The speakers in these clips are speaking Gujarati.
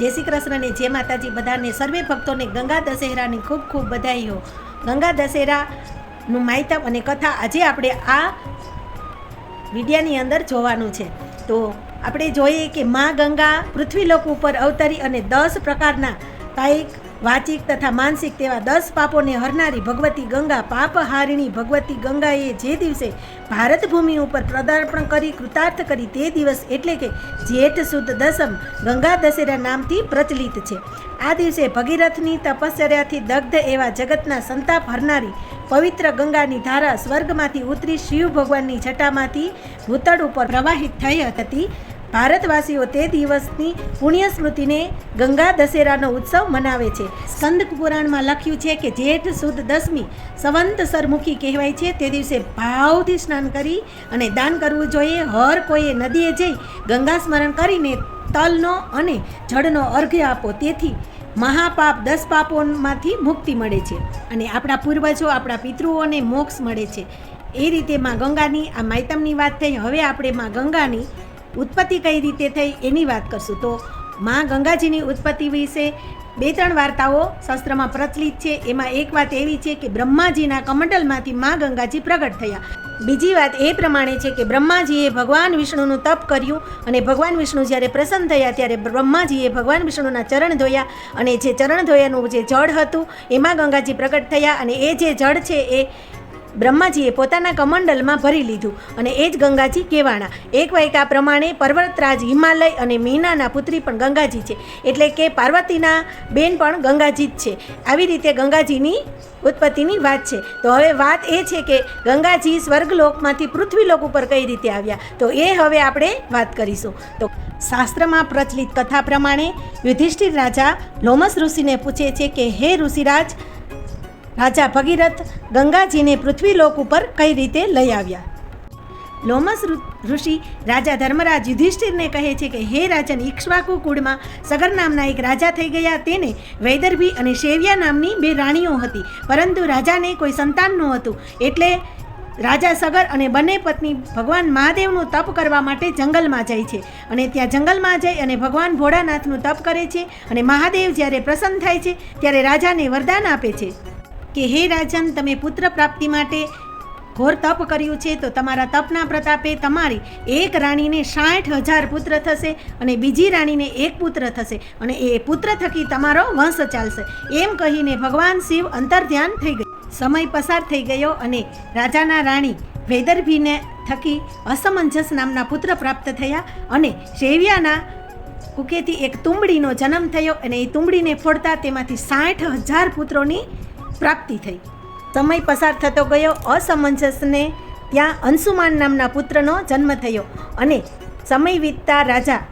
જય શ્રી કૃષ્ણ ને જય માતાજી. બધાને સર્વે ભક્તોને ગંગા દશેરાની ખૂબ ખૂબ બધાઈઓ ગંગા દશેરાનું માહિતમ અને કથા આજે આપણે આ વિડિયાની અંદર જોવાનું છે. તો આપણે જોઈએ કે મા ગંગા પૃથ્વીલોક ઉપર અવતરી અને દસ પ્રકારના કાયિક વાચિક તથા માનસિક તેવા દસ પાપોને હરનારી ભગવતી ગંગા પાપહારિણી ભગવતી ગંગાએ જે દિવસે ભારત ભૂમિ ઉપર પ્રદાર્પણ કરી, કૃતાર્થ કરી તે દિવસ એટલે કે જેઠ સુદ દસમ ગંગા દશેરા નામથી પ્રચલિત છે. આ દિવસે ભગીરથની તપશ્ચર્યાથી દગ્ધ એવા જગતના સંતાપ હરનારી પવિત્ર ગંગાની ધારા સ્વર્ગમાંથી ઉતરી શિવ ભગવાનની જટામાંથી ભૂતળ ઉપર પ્રવાહિત થઈ હતી. ભારતવાસીઓ તે દિવસની પુણ્ય સ્મૃતિને ગંગા દશેરાનો ઉત્સવ મનાવે છે. સ્કંદ પુરાણમાં લખ્યું છે કે જેઠ સુદ દસમી સંવંત સરમુખી કહેવાય છે. તે દિવસે ભાવથી સ્નાન કરી અને દાન કરવું જોઈએ. હર કોઈએ નદીએ જઈ ગંગા સ્મરણ કરીને તલનો અને જળનો અર્ઘ્ય આપો. તેથી મહાપાપ દસ પાપોમાંથી મુક્તિ મળે છે અને આપણા પૂર્વજો, આપણા પિતૃઓને મોક્ષ મળે છે. એ રીતે માં ગંગાની આ માયતમની વાત થઈ. હવે આપણે માં ગંગાની ઉત્પત્તિ કઈ રીતે થઈ એની વાત કરશું. તો માં ગંગાજીની ઉત્પત્તિ વિશે બે ત્રણ વાર્તાઓ શાસ્ત્રમાં પ્રચલિત છે. એમાં એક વાત એવી છે કે બ્રહ્માજીના કમંડલમાંથી મા ગંગાજી પ્રગટ થયા. બીજી વાત એ પ્રમાણે છે કે બ્રહ્માજીએ ભગવાન વિષ્ણુનું તપ કર્યું અને ભગવાન વિષ્ણુ જ્યારે પ્રસન્ન થયા ત્યારે બ્રહ્માજીએ ભગવાન વિષ્ણુના ચરણ ધોયા અને જે ચરણ ધોયાનું જે જળ હતું એમાં ગંગાજી પ્રગટ થયા અને એ જે જળ છે એ બ્રહ્માજીએ પોતાના કમંડલમાં ભરી લીધું અને એ જ ગંગાજી કહેવાણા એક વાયકા પ્રમાણે પર્વતરાજ હિમાલય અને મીનાના પુત્રી પણ ગંગાજી છે. એટલે કે પાર્વતીના બેન પણ ગંગાજી જ છે. આવી રીતે ગંગાજીની ઉત્પત્તિની વાત છે. તો હવે વાત એ છે કે ગંગાજી સ્વર્ગલોકમાંથી પૃથ્વીલોક ઉપર કઈ રીતે આવ્યા? તો એ હવે આપણે વાત કરીશું. તો શાસ્ત્રમાં પ્રચલિત કથા પ્રમાણે યુધિષ્ઠિર રાજા લોમસ ઋષિને પૂછે છે કે, હે ઋષિરાજ રાજા ભગીરથ ગંગાજીને પૃથ્વીલોક ઉપર કઈ રીતે લઈ આવ્યા? લોમસ ઋષિ રાજા ધર્મરાજ યુધિષ્ઠિરને કહે છે કે, હે રાજન ઇક્ષ્વાકુ કુળમાં સગર નામના એક રાજા થઈ ગયા. તેને વૈદર્ભી અને શેવ્યા નામની બે રાણીઓ હતી. પરંતુ રાજાને કોઈ સંતાન નહોતું. એટલે રાજા સગર અને બંને પત્ની ભગવાન મહાદેવનું તપ કરવા માટે જંગલમાં જાય છે. અને ત્યાં જંગલમાં જઈ અને ભગવાન ભોળાનાથનું તપ કરે છે. અને મહાદેવ જ્યારે પ્રસન્ન થાય છે, ત્યારે રાજાને વરદાન આપે છે. કે હે રાજન, તમે પુત્ર પ્રાપ્તિ માટે ઘોર તપ કર્યું છે, તો તમારા તપના પ્રતાપે તમારી એક રાણીને સાઠ હજાર પુત્ર થશે અને બીજી રાણીને એક પુત્ર થશે અને એ પુત્ર થકી તમારો વંશ ચાલશે. એમ કહીને ભગવાન શિવ અંતર્ધ્યાન થઈ ગયું. સમય પસાર થઈ ગયો અને રાજાના રાણી વૈદર્ભીને થકી અસમંજસ નામના પુત્ર પ્રાપ્ત થયા અને શેવિયાના કુકેથી એક તુંબડીનો જન્મ થયો અને એ તુંબડીને ફોડતા તેમાંથી સાઠ હજાર પુત્રોની પ્રાપ્તિ થઈ. સમય પસાર થતો ગયો, અસમંજસને ત્યાં અંશુમાન નામના પુત્રનો જન્મ થયો અને સમય વીતતા રાજા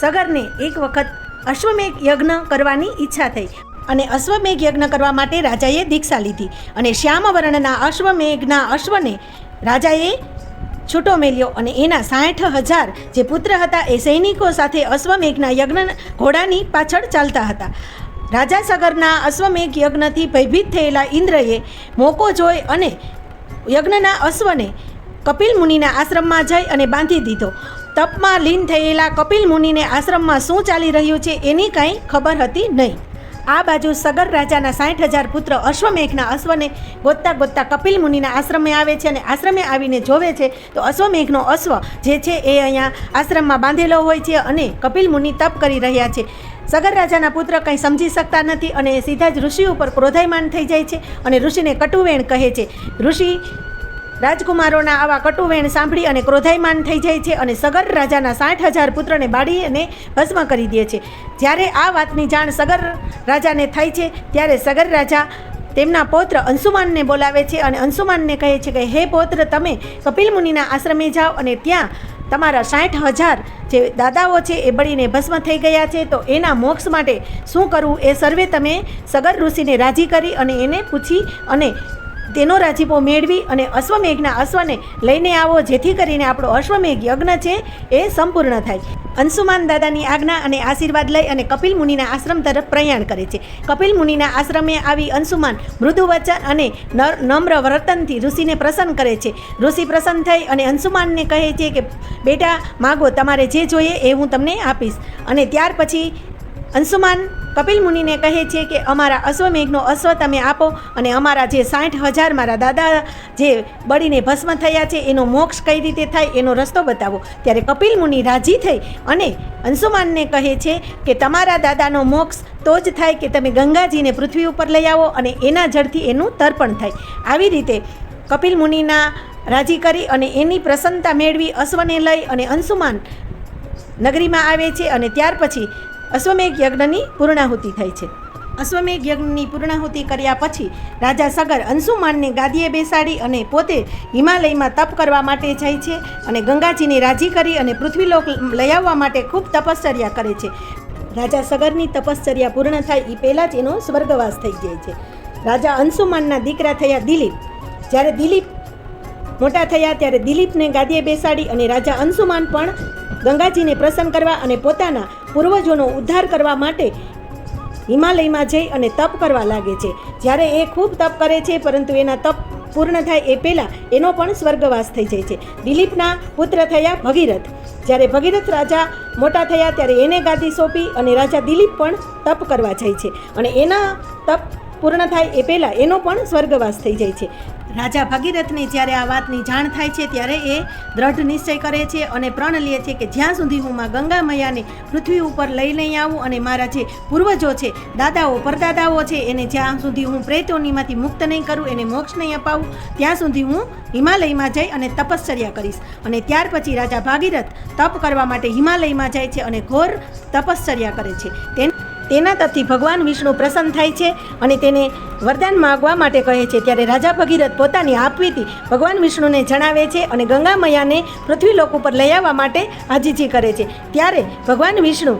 સગરને એક વખત અશ્વમેઘ યજ્ઞ કરવાની ઈચ્છા થઈ અને અશ્વમેઘ યજ્ઞ કરવા માટે રાજાએ દીક્ષા લીધી અને શ્યામવર્ણના અશ્વમેઘના અશ્વને રાજાએ છૂટો મેલ્યો અને એના સાઠ હજાર જે પુત્ર હતા એ સૈનિકો સાથે અશ્વમેઘના યજ્ઞ ઘોડાની પાછળ ચાલતા હતા. રાજા સગરના અશ્વમેઘ યજ્ઞથી ભયભીત થયેલા ઇન્દ્રએ મોકો જોઈ અને યજ્ઞના અશ્વને કપિલ મુનિના આશ્રમમાં જઈ અને બાંધી દીધો. તપમાં લીન થયેલા કપિલ મુનિને આશ્રમમાં શું ચાલી રહ્યું છે એની કાંઈ ખબર હતી નહીં. આ બાજુ સગર રાજાના સાઠ હજાર પુત્ર અશ્વમેઘના અશ્વને ગોતતા ગોતતા કપિલ મુનિના આશ્રમે આવે છે અને આશ્રમે આવીને જોવે છે, તો અશ્વમેઘનો અશ્વ જે છે એ અહીંયા આશ્રમમાં બાંધેલો હોય છે અને કપિલ મુનિ તપ કરી રહ્યા છે. સગર રાજાના પુત્ર કંઈ સમજી શકતા નથી અને સીધા જ ઋષિ ઉપર ક્રોધાયમાન થઈ જાય છે અને ઋષિને કટુવેણ કહે છે. ઋષિ રાજકુમારોના આવા કટુવેણ સાંભળી અને ક્રોધાયમાન થઈ જાય છે અને સગર રાજાના સાઠ હજાર પુત્રને બાળી અને ભસ્મ કરી દે છે. જ્યારે આ વાતની જાણ સગર રાજાને થાય છે, ત્યારે સગર રાજા તેમના પૌત્ર અંશુમાનને બોલાવે છે અને અંશુમાનને કહે છે કે, હે પૌત્ર, તમે કપિલ મુનિના આશ્રમે જાઓ અને ત્યાં તમારા સાઠ હજાર જે દાદાઓ છે એ બળીને ભસ્મ થઈ ગયા છે, તો એના મોક્ષ માટે શું કરવું એ સર્વે તમે સગર ઋષિને રાજી કરી અને એને પૂછી અને તેનો રાજીપો મેળવી અને અશ્વમેઘના અશ્વને લઈને આવો, જેથી કરીને આપણો અશ્વમેઘ યજ્ઞ છે એ સંપૂર્ણ થાય અંશુમાન દાદાની આજ્ઞા અને આશીર્વાદ લઈ અને કપિલ મુનિના આશ્રમ તરફ પ્રયાણ કરે છે. કપિલ મુનિના આશ્રમે આવી અંશુમાન મૃદુ વચન અને નમ્ર વર્તનથી ઋષિને પ્રસન્ન કરે છે. ઋષિ પ્રસન્ન થઈ અને અંશુમાનને કહે છે કે, બેટા, માગો, તમારે જે જોઈએ એ હું તમને આપીશ. અને ત્યાર પછી અંશુમાન કપિલ મુનિને કહે છે કે અમારા અશ્વમેઘનો અશ્વ તમે આપો અને અમારા જે સાઠ હજાર મારા દાદા જે બળીને ભસ્મ થયા છે, એનો મોક્ષ કઈ રીતે થાય એનો રસ્તો બતાવો. ત્યારે કપિલ મુનિ રાજી થઈ અને અંશુમાનને કહે છે કે તમારા દાદાનો મોક્ષ તો જ થાય કે તમે ગંગાજીને પૃથ્વી ઉપર લઈ આવો અને એના જળથી એનું તર્પણ થાય. આવી રીતે કપિલ મુનિના રાજી કરી અને એની પ્રસન્નતા મેળવી અશ્વને લઈ અને અંશુમાન નગરીમાં આવે છે અને ત્યાર પછી અશ્વમેઘ યજ્ઞની પૂર્ણાહુતિ થાય છે. અશ્વમેઘ યજ્ઞની પૂર્ણાહુતિ કર્યા પછી રાજા સગર અંશુમાનને ગાદીએ બેસાડી અને પોતે હિમાલયમાં તપ કરવા માટે જાય છે અને ગંગાજીને રાજી કરી અને પૃથ્વીલોક લઈ આવવા માટે ખૂબ તપશ્ચર્યા કરે છે. રાજા સગરની તપશ્ચર્યા પૂર્ણ થાય એ પહેલાં જ એનો સ્વર્ગવાસ થઈ જાય છે. રાજા અંશુમાનના દીકરા થયા દિલીપ. જ્યારે દિલીપ મોટા થયા ત્યારે દિલીપને ગાદીએ બેસાડી અને રાજા અંશુમાન પણ ગંગાજીને પ્રસન્ન કરવા અને પોતાના પૂર્વજોનો ઉદ્ધાર કરવા માટે હિમાલયમાં જઈ અને તપ કરવા લાગે છે. જ્યારે એ ખૂબ તપ કરે છે, પરંતુ એના તપ પૂર્ણ થાય એ પહેલાં એનો પણ સ્વર્ગવાસ થઈ જાય છે. દિલીપના પુત્ર થયા ભગીરથ. જ્યારે ભગીરથ રાજા મોટા થયા ત્યારે એને ગાદી સોંપી અને રાજા દિલીપ પણ તપ કરવા જાય છે. અને એના તપ પૂર્ણ થાય એ પહેલાં એનો પણ સ્વર્ગવાસ થઈ જાય છે. રાજા ભગીરથને જ્યારે આ વાતની જાણ થાય છે, ત્યારે એ દ્રઢ નિશ્ચય કરે છે અને પ્રણ લે છે કે જ્યાં સુધી હું માં ગંગા મૈયાને પૃથ્વી ઉપર લઈ નહીં આવું અને મારા જે પૂર્વજો છે, દાદાઓ, પરદાદાઓ છે, એને જ્યાં સુધી હું પ્રેતોનીમાંથી મુક્ત નહીં કરું, એને મોક્ષ નહીં અપાવું, ત્યાં સુધી હું હિમાલયમાં જઈ અને તપશ્ચર્યા કરીશ. અને ત્યાર પછી રાજા ભાગીરથ તપ કરવા માટે હિમાલયમાં જાય છે અને ઘોર તપશ્ચર્યા કરે છે. તેન તેના તરફથી ભગવાન વિષ્ણુ પ્રસન્ન થાય છે અને તેને વરદાન માગવા માટે કહે છે. ત્યારે રાજા ભગીરથ પોતાની આપવીથી ભગવાન વિષ્ણુને જણાવે છે અને ગંગા મૈયાને પૃથ્વીલોક ઉપર લઈ આવવા માટે હાજીજી કરે છે. ત્યારે ભગવાન વિષ્ણુ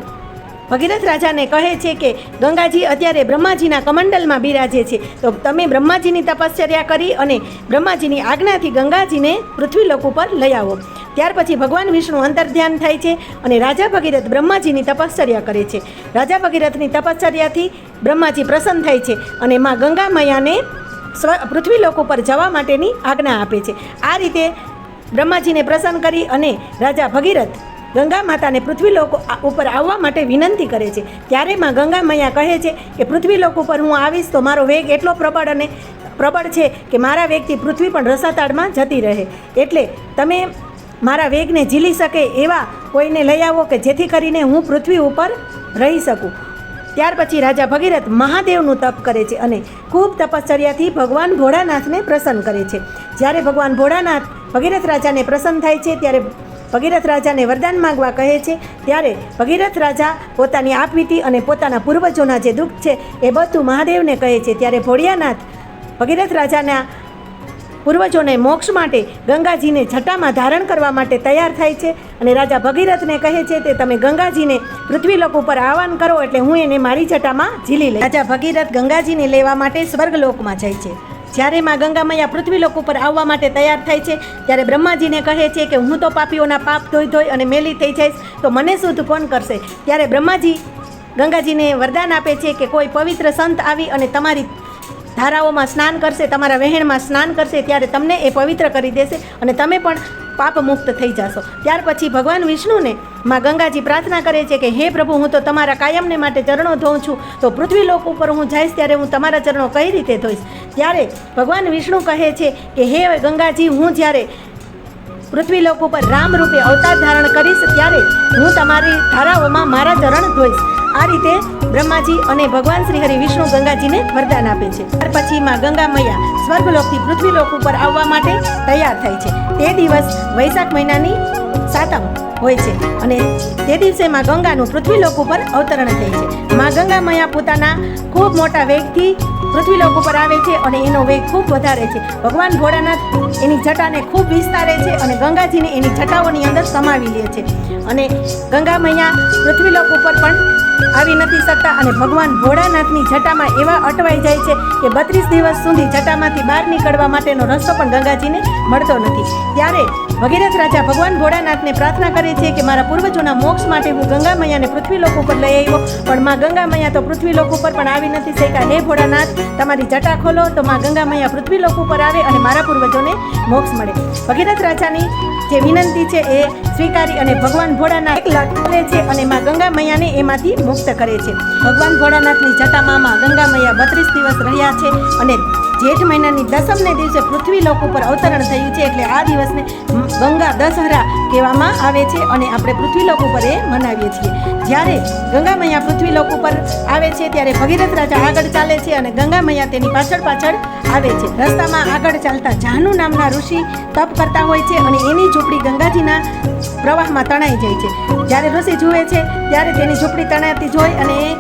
ભગીરથ રાજાને કહે છે કે ગંગાજી અત્યારે બ્રહ્માજીના કમંડલમાં બિરાજે છે. તો તમે બ્રહ્માજીની તપશ્ચર્યા કરી અને બ્રહ્માજીની આજ્ઞાથી ગંગાજીને પૃથ્વીલોક ઉપર લઈ આવો. ત્યાર પછી ભગવાન વિષ્ણુ અંતર્ધ્યાન થાય છે અને રાજા ભગીરથ બ્રહ્માજીની તપશ્ચર્યા કરે છે. રાજા ભગીરથની તપશ્ચર્યાથી બ્રહ્માજી પ્રસન્ન થાય છે અને માં ગંગા મૈયાને સ્વ પૃથ્વીલોક ઉપર જવા માટેની આજ્ઞા આપે છે. આ રીતે બ્રહ્માજીને પ્રસન્ન કરી અને રાજા ભગીરથ ગંગા માતાને પૃથ્વી લોક ઉપર આવવા માટે વિનંતી કરે છે. ત્યારે માં ગંગા મૈયા કહે છે કે, પૃથ્વી લોક ઉપર હું આવીશ તો મારો વેગ એટલો પ્રબળ અને પ્રબળ છે કે મારા વેગથી પૃથ્વી પણ રસાતાળમાં જતી રહે. એટલે તમે મારા વેગને ઝીલી શકે એવા કોઈને લઈ આવો કે જેથી કરીને હું પૃથ્વી ઉપર રહી શકું. ત્યાર પછી રાજા ભગીરથ મહાદેવનું તપ કરે છે અને ખૂબ તપશ્ચર્યાથી ભગવાન ભોળાનાથને પ્રસન્ન કરે છે. જ્યારે ભગવાન ભોળાનાથ ભગીરથ રાજાને પ્રસન્ન થાય છે, ત્યારે ભગીરથ રાજાને વરદાન માંગવા કહે છે, ત્યારે ભગીરથ રાજા પોતાની આપવીતી અને પોતાના પૂર્વજોના જે દુઃખ છે એ બધું મહાદેવને કહે છે. ત્યારે ભોળિયાનાથ ભગીરથ રાજાના પૂર્વજોને મોક્ષ માટે ગંગાજીને છટામાં ધારણ કરવા માટે તૈયાર થાય છે અને રાજા ભગીરથને કહે છે તે તમે ગંગાજીને પૃથ્વીલોક ઉપર આહવાન કરો એટલે હું એને મારી જટામાં ઝીલી લઈ રાજા ભગીરથ ગંગાજીને લેવા માટે સ્વર્ગલોકમાં જાય છે. જ્યારે માં ગંગા મૈયા પૃથ્વીલોક ઉપર આવવા માટે તૈયાર થાય છે, ત્યારે બ્રહ્માજીને કહે છે કે હું તો પાપીઓના પાપ ધોઈ ધોઈ અને મેલી થઈ જઈશ, તો મને શુદ્ધ કોણ કરશે. ત્યારે બ્રહ્માજી ગંગાજીને વરદાન આપે છે કે કોઈ પવિત્ર સંત આવી અને તમારી ધારાઓમાં સ્નાન કરશે, તમારા વહેણમાં સ્નાન કરશે, ત્યારે તમને એ પવિત્ર કરી દેશે અને તમે પણ પાપ મુક્ત થઈ જશો. ત્યાર પછી ભગવાન વિષ્ણુને માં ગંગાજી પ્રાર્થના કરે છે કે, હે પ્રભુ, હું તો તમારા કાયમને માટે ચરણો ધોઉં છું. તો પૃથ્વીલોક ઉપર હું જઈશ ત્યારે હું તમારા ચરણો કઈ રીતે ધોઈશ? ત્યારે ભગવાન વિષ્ણુ કહે છે કે, હે ગંગાજી, હું જ્યારે પૃથ્વીલોક ઉપર રામ રૂપે અવતાર ધારણ કરીશ, ત્યારે હું તમારી ધારાઓમાં મારા ચરણ ધોઈશ. આ રીતે બ્રહ્માજી અને ભગવાન શ્રી હરિ વિષ્ણુ ગંગાજીને વરદાન આપે છે. ત્યાર પછી માં ગંગા મૈયા સ્વર્ગલોકથી પૃથ્વીલોક ઉપર આવવા માટે તૈયાર થાય છે. તે દિવસ વૈશાખ મહિનાની સાતમ હોય છે અને તે દિવસે માં ગંગાનું પૃથ્વીલોક ઉપર અવતરણ થાય છે. માં ગંગા મૈયા પોતાના ખૂબ મોટા વેગથી પૃથ્વીલોક ઉપર આવે છે અને એનો વેગ ખૂબ વધારે છે. ભગવાન ભોળાનાથ એની જટાને ખૂબ વિસ્તારે છે અને ગંગાજીને એની જટાઓની અંદર સમાવી લે છે. અને ગંગા મૈયા પૃથ્વીલોક ઉપર પણ આવી નથી શકતા અને ભગવાન ભોળાનાથની જટામાં એવા અટવાઈ જાય છે કે બત્રીસ દિવસ સુધી જટામાંથી બહાર નીકળવા માટેનો રસ્તો પણ ગંગાજીને મળતો નથી. ત્યારે ભગીરથ રાજા ભગવાન ભોળાનાથને પ્રાર્થના કરે છે કે મારા પૂર્વજોના મોક્ષ માટે હું ગંગા મૈયાને પૃથ્વીલોક ઉપર લઈ આવ્યો. પણ માં ગંગા મૈયા તો પૃથ્વીલોક ઉપર પણ આવી નથી શક્યા. હે ભોળાનાથ તમારી જટા ખોલો તો માં ગંગા મૈયા પૃથ્વીલોક ઉપર આવે અને મારા પૂર્વજોને મોક્ષ મળે. ભગીરથ રાજાની જે વિનંતી છે એ સ્વીકારી અને ભગવાન ભોળાનાથ કરે છે અને માં ગંગા મૈયાને એમાંથી મુક્ત કરે છે. ભગવાન ભોળાનાથની જટામાં માં ગંગા મૈયા બત્રીસ દિવસ રહ્યા છે અને જેઠ મહિનાની દસમને દિવસે પૃથ્વી લોક ઉપર અવતરણ થયું છે એટલે આ દિવસને ગંગા દશહરા કહેવામાં આવે છે અને આપણે પૃથ્વી લોક ઉપર એ મનાવીએ છીએ. જ્યારે ગંગા મૈયા પૃથ્વીલોક ઉપર આવે છે ત્યારે ભગીરથ રાજા આગળ ચાલે છે અને ગંગા મૈયા તેની પાછળ પાછળ આવે છે. રસ્તામાં આગળ ચાલતા જાનુ નામના ઋષિ તપ કરતા હોય છે અને એની ઝૂંપડી ગંગાજીના પ્રવાહમાં તણાઈ જાય છે. જ્યારે ઋષિ જુએ છે ત્યારે તેની ઝૂંપડી તણાતી જોઈ અને એ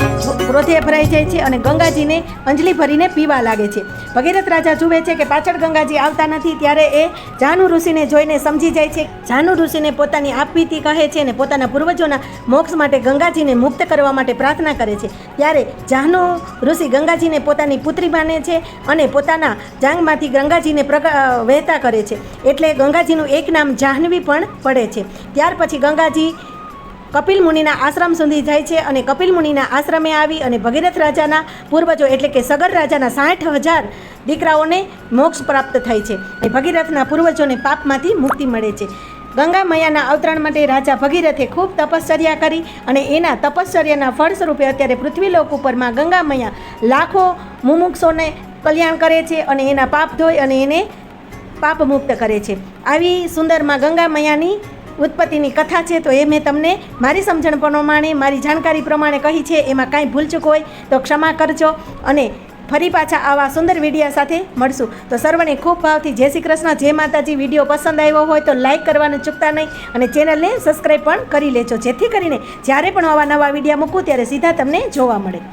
ક્રોધે ભરાઈ જાય છે અને ગંગાજીને અંજલિ ભરીને પીવા લાગે છે. ભગીરથ રાજા જુએ છે કે પાછળ ગંગાજી આવતા નથી ત્યારે એ જાનુ ઋષિને જોઈને સમજી જાય છે. જાનુ ઋષિને પોતાની આપવીતી કહે છે અને પોતાના પૂર્વજોના મોક્ષ માટે ગંગાજીને મુક્ત કરવા માટે પ્રાર્થના કરે છે. ત્યારે જાહ્નુ ઋષિ ગંગાજીને પોતાની પુત્રી માને છે અને પોતાના જાંગમાંથી ગંગાજીને વહેતા કરે છે. એટલે ગંગાજીનું એક નામ જાહ્નવી પણ પડે છે. ત્યાર પછી ગંગાજી કપિલ મુનિના આશ્રમ સુધી જાય છે અને કપિલ મુનિના આશ્રમે આવી અને ભગીરથ રાજાના પૂર્વજો એટલે કે સગર રાજાના સાઠ હજાર દીકરાઓને મોક્ષ પ્રાપ્ત થાય છે. અને ભગીરથના પૂર્વજોને પાપમાંથી મુક્તિ મળે છે. ગંગા મૈયાના અવતરણ માટે રાજા ભગીરથે ખૂબ તપશ્ચર્યા કરી અને એના તપશ્ચર્યાના ફળ સ્વરૂપે અત્યારે પૃથ્વીલોક ઉપરમાં ગંગા મૈયા લાખો મુમુક્ષોને કલ્યાણ કરે છે અને એના પાપ ધોઈ અને એને પાપ મુક્ત કરે છે. આવી સુંદરમાં ગંગા મૈયાની ઉત્પત્તિની કથા છે, તો એ મેં તમને મારી સમજણ પ્રમાણે, મારી જાણકારી પ્રમાણે કહી છે, એમાં કાંઈ ભૂલચૂક હોય તો ક્ષમા કરજો અને ફરી પાછા આવા સુંદર વિડીયા સાથે મળશું. તો સર્વને ખૂબ ભાવથી જય શ્રી કૃષ્ણ, જય માતાજી. વીડિયો પસંદ આવ્યો હોય તો લાઇક કરવાનું ચૂકતા નહીં અને ચેનલને સબસ્ક્રાઈબ પણ કરી લેજો. જેથી કરીને જ્યારે પણ આવા નવા વિડીયા મૂકું, ત્યારે સીધા તમને જોવા મળે.